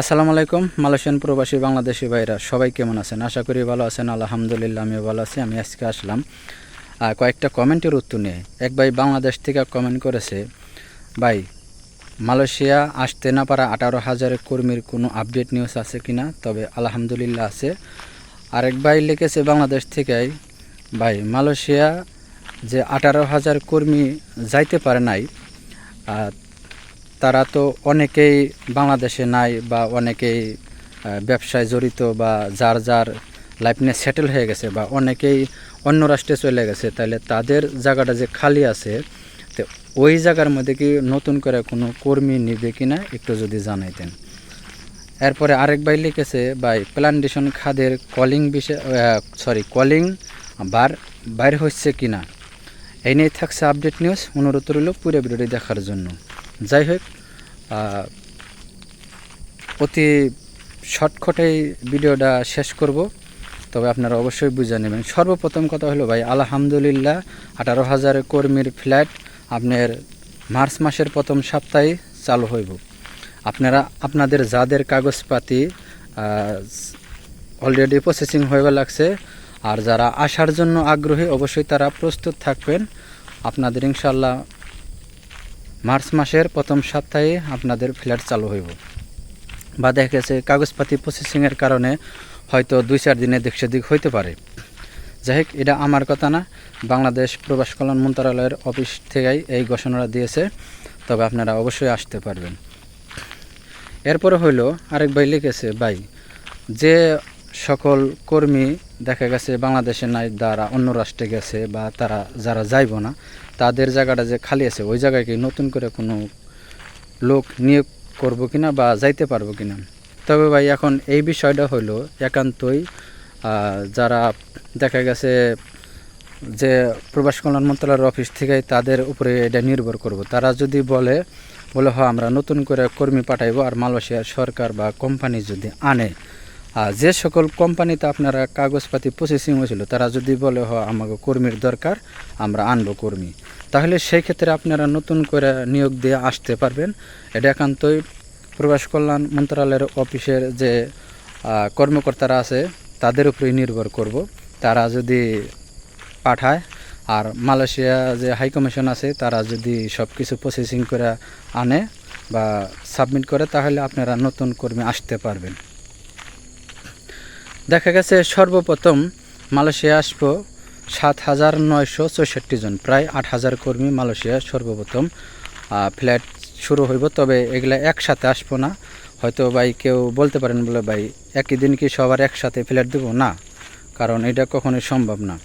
আসসালামু আলাইকুম, মালয়েশিয়ান প্রবাসী বাংলাদেশি ভাইরা, সবাই কেমন আছেন? আশা করি ভালো আছেন, আলহামদুলিল্লাহ আমিও ভালো আছি, আমি আজকে আসলাম। কয়েকটা কমেন্টের উত্তর নিয়ে। এক ভাই বাংলাদেশ থেকে কমেন্ট করেছে, ভাই, মালয়েশিয়া আসতে না পারা আঠারো হাজার কর্মীর কোনো আপডেট নিউজ আছে কি না তবে আলহামদুলিল্লাহ আছে। আরেক ভাই লিখেছে বাংলাদেশ থেকেই, ভাই, মালয়েশিয়া যে আঠারো হাজার কর্মী যাইতে পারে নাই তারা তো অনেকেই বাংলাদেশে নাই বা অনেকেই ব্যবসায় জড়িত বা যার যার লাইফ নিয়ে সেটেল হয়ে গেছে বা অনেকেই অন্য রাষ্ট্রে চলে গেছে, তাহলে তাদের জায়গাটা যে খালি আছে, তো ওই জায়গার মধ্যে কি নতুন করে কোনো কর্মী নিবে কি না একটু যদি জানাইতেন। এরপরে আরেক ভাই লিখেছে, ভাই প্লান্টেশন খাদের কলিং বিষয় সরি কলিং বার, বাইর হচ্ছে কিনা? এই নিয়ে থাকছে আপডেট নিউজ অনুরোধ রইল পুরো ভিডিওটি দেখার জন্য। যাই হোক অতি শর্টকটেই ভিডিওটা শেষ করব। তবে আপনারা অবশ্যই বুঝে নেবেন। সর্বপ্রথম কথা হলো ভাই, আলহামদুলিল্লাহ, আঠারো হাজার কর্মীর ফ্ল্যাট আপনার মার্চ মাসের প্রথম সপ্তাহে চালু হইব। আপনারা, আপনাদের যাদের কাগজপাতি অলরেডি প্রসেসিং হয়ে লাগছে আর যারা আসার জন্য আগ্রহী অবশ্যই তারা প্রস্তুত থাকবেন। আপনাদের ইনশাল্লাহ মার্চ মাসের প্রথম সপ্তাহে আপনাদের ফ্ল্যাট চালু হইব। বা দেখা গেছে কাগজপাতি প্রসেসিংয়ের কারণে হয়তো দুই চার দিনে দিক সেদিক হইতে পারে। যাই হোক, এটা আমার কথা না। বাংলাদেশ প্রবাস কল্যাণ মন্ত্রণালয়ের অফিস থেকেই এই ঘোষণাটা দিয়েছে। তবে আপনারা অবশ্যই আসতে পারবেন। এরপরে হইল আরেক ভাই লিখেছে, ভাই, যে সকল কর্মী দেখা গেছে বাংলাদেশে নাই দ্বারা অন্য রাষ্ট্রে গেছে বা তারা, যারা যাইব না, তাদের জায়গাটা যে খালি আছে, ওই জায়গায় কি নতুন করে কোনো লোক নিয়োগ করব কিনা বা যাইতে পারব কিনা? তবে ভাই, এখন এই বিষয়টা হলো একান্তই যারা দেখা গেছে যে প্রবাস কল্যাণ মন্ত্রণালয়ের অফিস থেকে তাদের উপরে এটা নির্ভর করব। তারা যদি বলে বলে হ আমরা নতুন করে কর্মী পাঠাইবো আর মালয়েশিয়ার সরকার বা কোম্পানি যদি আনে আর যে সকল কোম্পানিতে আপনারা কাগজপাতি প্রসেসিং হয়েছিল, তারা যদি বলে, হ আমাকে কর্মীর দরকার, আমরা আনব কর্মী। তাহলে সেই ক্ষেত্রে আপনারা নতুন করে নিয়োগ দিয়ে আসতে পারবেন। এটা একান্তই প্রবাস কল্যাণ মন্ত্রণালয়ের অফিসের যে কর্মকর্তারা আছে, তাদের উপরেই নির্ভর করব। তারা যদি পাঠায়, আর মালয়েশিয়া যে হাইকমিশন আছে, তারা যদি সব কিছু প্রসেসিং করে আনে বা সাবমিট করে, তাহলে আপনারা নতুন কর্মী আসতে পারবেন। দেখা গেছে সর্বপ্রথম মালয়েশিয়া আসব সাত হাজার নয়শো চৌষট্টি জন, প্রায় আট হাজার কর্মী মালয়েশিয়া সর্বপ্রথম ফ্ল্যাট শুরু হইব। তবে এগুলা একসাথে আসব না। হয়তো ভাই কেউ বলতে পারেন বলে, ভাই, একই দিন কি সবার একসাথে ফ্ল্যাট দেবো? না, কারণ এটা কখনোই সম্ভব না।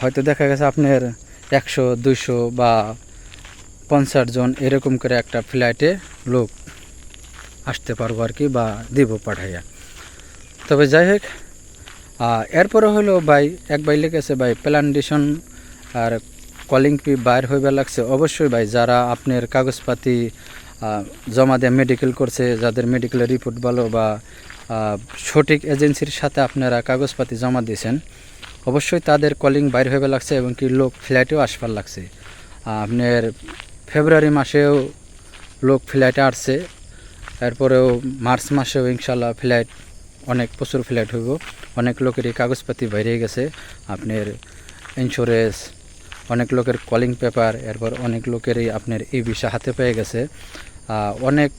হয়তো দেখা গেছে আপনার একশো, দুইশো বা পঞ্চাশ জন এরকম করে একটা ফ্ল্যাটে লোক আসতে পারব আর কি বা দিব পাঠাইয়া। তবে যাই হোক এরপরে হলো ভাই, এক ভাই লেগেছে ভাই প্ল্যান্টেশন আর কলিং পি বাইর হইবার লাগছে। অবশ্যই ভাই, যারা আপনার কাগজপাতি জমা দিয়ে মেডিকেল করছে, যাদের মেডিকেলের রিপোর্ট ভালো বা সঠিক এজেন্সির সাথে আপনারা কাগজপাতি জমা দিয়েছেন, অবশ্যই তাদের কলিং বাইর হইবে লাগছে এবং কি লোক ফ্ল্যাটেও আসবার লাগছে। আপনার ফেব্রুয়ারি মাসেও লোক ফ্ল্যাটে আসছে, এরপরেও মার্চ মাসেও ইনশাল্লাহ ফ্ল্যাট অনেক প্রচুর ফ্ল্যাট হইব। অনেক লোকেরই কাগজপাতি বাইরে গেছে। আপনার ইন্স্যুরেন্স অনেক লোকের কলিং পেপার এরপর অনেক লোকেরই আপনার এই বিষয় হাতে পেয়ে গেছে। অনেক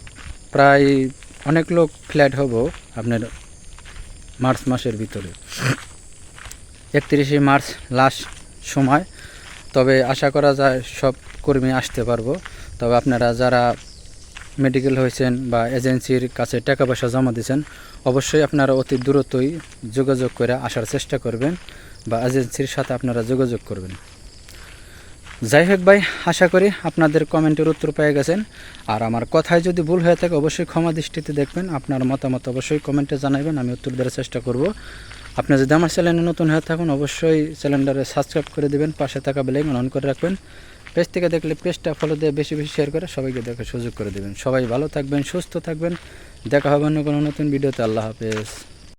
প্রায় অনেক লোক ফ্ল্যাট হব আপনার মার্চ মাসের ভিতরে। একত্রিশে মার্চ লাস্ট সময়। তবে আশা করা যায় সব কর্মী আসতে পারব। তবে আপনারা যারা মেডিকেল হয়েছেন বা এজেন্সির কাছে টাকা পয়সা জমা দিয়েছেন অবশ্যই আপনারা অতি দ্রুতই যোগাযোগ করে আসার চেষ্টা করবেন বা এজেন্সির সাথে আপনারা যোগাযোগ করবেন। যাই হোক ভাই, আশা করি আপনাদের কমেন্টের উত্তর পেয়ে গেছেন। আর আমার কথায় যদি ভুল হয়ে থাকে, অবশ্যই ক্ষমা দৃষ্টিতে দেখবেন। আপনার মতামত অবশ্যই কমেন্টে জানাবেন, আমি উত্তর দেওয়ার চেষ্টা করব। আপনি যদি আমার চ্যানেলে নতুন হয়ে থাকুন, অবশ্যই চ্যানেলটারে সাবস্ক্রাইব করে দেবেন, পাশে থাকা বেলাইকন অন করে রাখবেন। পেজ থেকে দেখলে পেজটা ফলো দিয়ে বেশি বেশি শেয়ার করে সবাইকে দেখার সুযোগ করে দেবেন। সবাই ভালো থাকবেন, সুস্থ থাকবেন। দেখা হবে অন্য কোনো নতুন ভিডিওতে। আল্লাহ হাফেজ।